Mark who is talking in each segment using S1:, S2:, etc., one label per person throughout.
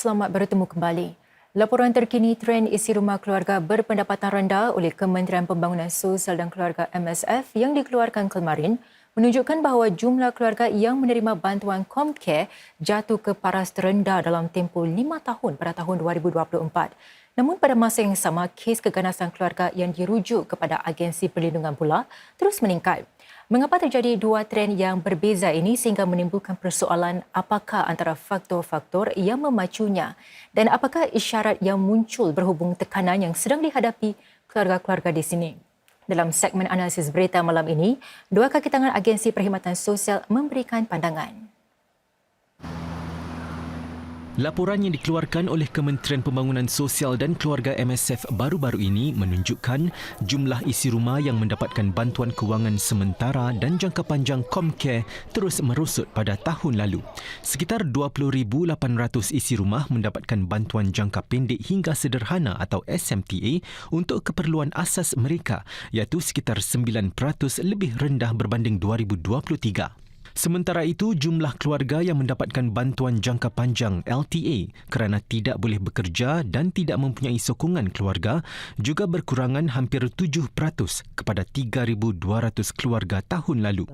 S1: Selamat bertemu kembali. Laporan terkini tren isi rumah keluarga berpendapatan rendah oleh Kementerian Pembangunan Sosial dan Keluarga MSF yang dikeluarkan kemarin menunjukkan bahawa jumlah keluarga yang menerima bantuan Comcare jatuh ke paras terendah dalam tempoh lima tahun pada tahun 2024. Namun pada masa yang sama, kes keganasan keluarga yang dirujuk kepada agensi perlindungan pula terus meningkat. Mengapa terjadi dua trend yang berbeza ini sehingga menimbulkan persoalan apakah antara faktor-faktor yang memacunya dan apakah isyarat yang muncul berhubung tekanan yang sedang dihadapi keluarga-keluarga di sini? Dalam segmen analisis berita malam ini, dua kaki tangan agensi perkhidmatan sosial memberikan pandangan.
S2: Laporan yang dikeluarkan oleh Kementerian Pembangunan Sosial dan Keluarga MSF baru-baru ini menunjukkan jumlah isi rumah yang mendapatkan bantuan kewangan sementara dan jangka panjang Comcare terus merosot pada tahun lalu. Sekitar 20,800 isi rumah mendapatkan bantuan jangka pendek hingga sederhana atau SMTA untuk keperluan asas mereka iaitu sekitar 9% lebih rendah berbanding 2023. Sementara itu, jumlah keluarga yang mendapatkan bantuan jangka panjang LTA kerana tidak boleh bekerja dan tidak mempunyai sokongan keluarga juga berkurangan hampir 7% kepada 3,200 keluarga tahun lalu.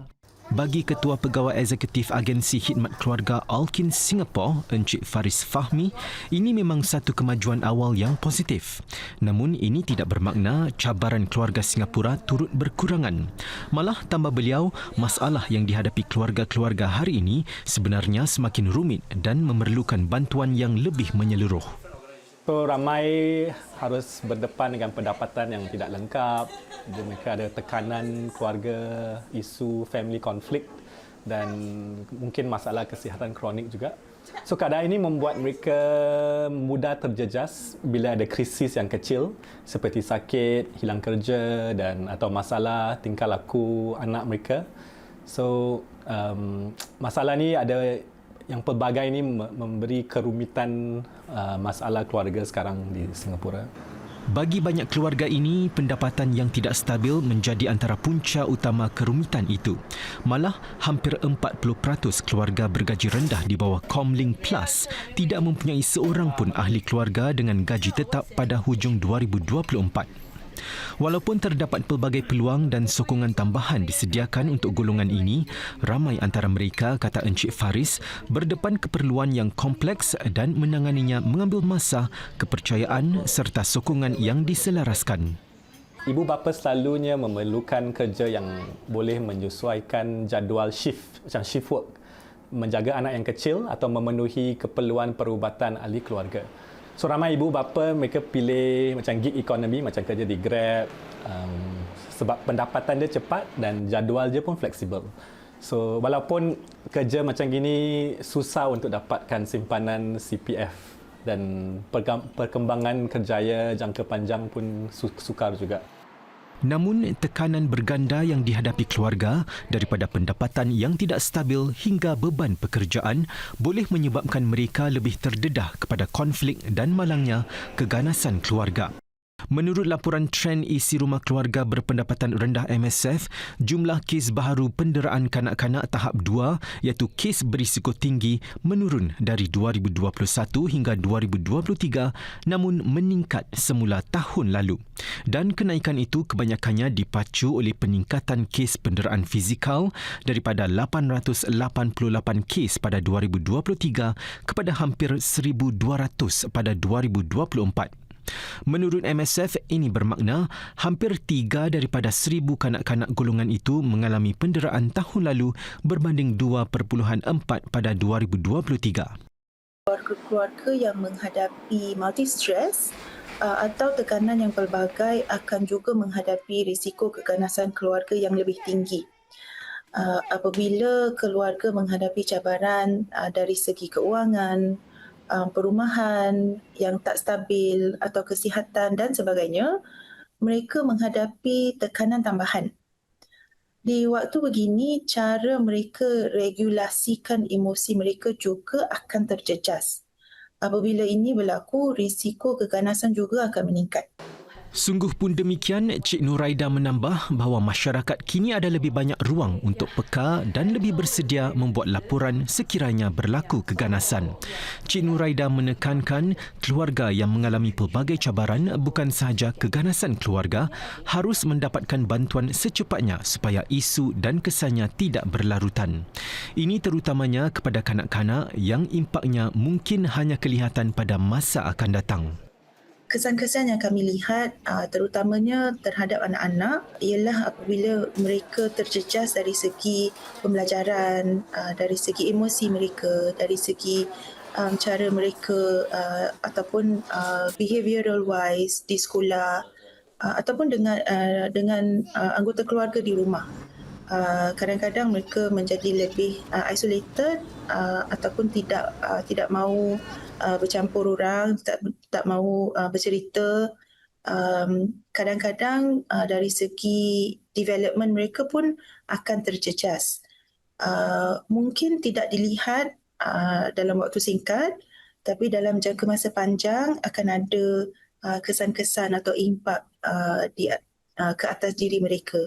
S2: Bagi Ketua Pegawai Eksekutif Agensi Khidmat Keluarga Alkin Singapore, Encik Faris Fahmi, ini memang satu kemajuan awal yang positif. Namun ini tidak bermakna cabaran keluarga Singapura turut berkurangan. Malah tambah beliau, masalah yang dihadapi keluarga-keluarga hari ini sebenarnya semakin rumit dan memerlukan bantuan yang lebih menyeluruh.
S3: So ramai harus berdepan dengan pendapatan yang tidak lengkap. Mereka ada tekanan keluarga, isu family conflict dan mungkin masalah kesihatan kronik juga. So keadaan ini membuat mereka mudah terjejas bila ada krisis yang kecil seperti sakit, hilang kerja dan atau masalah tingkah laku anak mereka. So um, masalah ni ada yang pelbagai ini memberi kerumitan uh, masalah keluarga sekarang di Singapura.
S2: Bagi banyak keluarga ini, pendapatan yang tidak stabil menjadi antara punca utama kerumitan itu. Malah, hampir 40% keluarga bergaji rendah di bawah Comlink Plus tidak mempunyai seorang pun ahli keluarga dengan gaji tetap pada hujung 2024. Walaupun terdapat pelbagai peluang dan sokongan tambahan disediakan untuk golongan ini, ramai antara mereka, kata Encik Faris, berdepan keperluan yang kompleks dan menanganinya mengambil masa, kepercayaan serta sokongan yang diselaraskan.
S3: Ibu bapa selalunya memerlukan kerja yang boleh menyesuaikan jadual shift, macam shift work, menjaga anak yang kecil atau memenuhi keperluan perubatan ahli keluarga. So ramai ibu bapa mereka pilih macam gig economy macam kerja di Grab um, sebab pendapatan dia cepat dan jadual dia pun fleksibel. So walaupun kerja macam gini susah untuk dapatkan simpanan CPF dan perkembangan kerjaya jangka panjang pun sukar juga.
S2: Namun tekanan berganda yang dihadapi keluarga daripada pendapatan yang tidak stabil hingga beban pekerjaan boleh menyebabkan mereka lebih terdedah kepada konflik dan malangnya keganasan keluarga. Menurut laporan trend isi rumah keluarga berpendapatan rendah MSF, jumlah kes baharu penderaan kanak-kanak tahap 2 iaitu kes berisiko tinggi menurun dari 2021 hingga 2023 namun meningkat semula tahun lalu. Dan kenaikan itu kebanyakannya dipacu oleh peningkatan kes penderaan fizikal daripada 888 kes pada 2023 kepada hampir 1200 pada 2024. Menurut MSF, ini bermakna hampir tiga daripada seribu kanak-kanak golongan itu mengalami penderaan tahun lalu berbanding 2.4 pada 2023.
S4: Keluarga-keluarga yang menghadapi multi-stress uh, atau tekanan yang pelbagai akan juga menghadapi risiko keganasan keluarga yang lebih tinggi. Uh, apabila keluarga menghadapi cabaran uh, dari segi keuangan, um, perumahan yang tak stabil atau kesihatan dan sebagainya, mereka menghadapi tekanan tambahan. Di waktu begini, cara mereka regulasikan emosi mereka juga akan terjejas. Apabila ini berlaku, risiko keganasan juga akan meningkat.
S2: Sungguh pun demikian, Cik Nuraida menambah bahawa masyarakat kini ada lebih banyak ruang untuk peka dan lebih bersedia membuat laporan sekiranya berlaku keganasan. Cik Nuraida menekankan keluarga yang mengalami pelbagai cabaran bukan sahaja keganasan keluarga harus mendapatkan bantuan secepatnya supaya isu dan kesannya tidak berlarutan. Ini terutamanya kepada kanak-kanak yang impaknya mungkin hanya kelihatan pada masa akan datang
S4: kesan-kesan yang kami lihat uh, terutamanya terhadap anak-anak ialah apabila mereka terjejas dari segi pembelajaran, uh, dari segi emosi mereka, dari segi um, cara mereka uh, ataupun uh, behavioral wise di sekolah uh, ataupun dengan uh, dengan uh, anggota keluarga di rumah. Uh, kadang-kadang mereka menjadi lebih uh, isolated uh, ataupun tidak uh, tidak mahu uh, bercampur orang, tak tak mahu uh, bercerita. Um, kadang-kadang uh, dari segi development mereka pun akan terjejas. Uh, mungkin tidak dilihat uh, dalam waktu singkat, tapi dalam jangka masa panjang akan ada uh, kesan-kesan atau impak uh, di uh, ke atas diri mereka.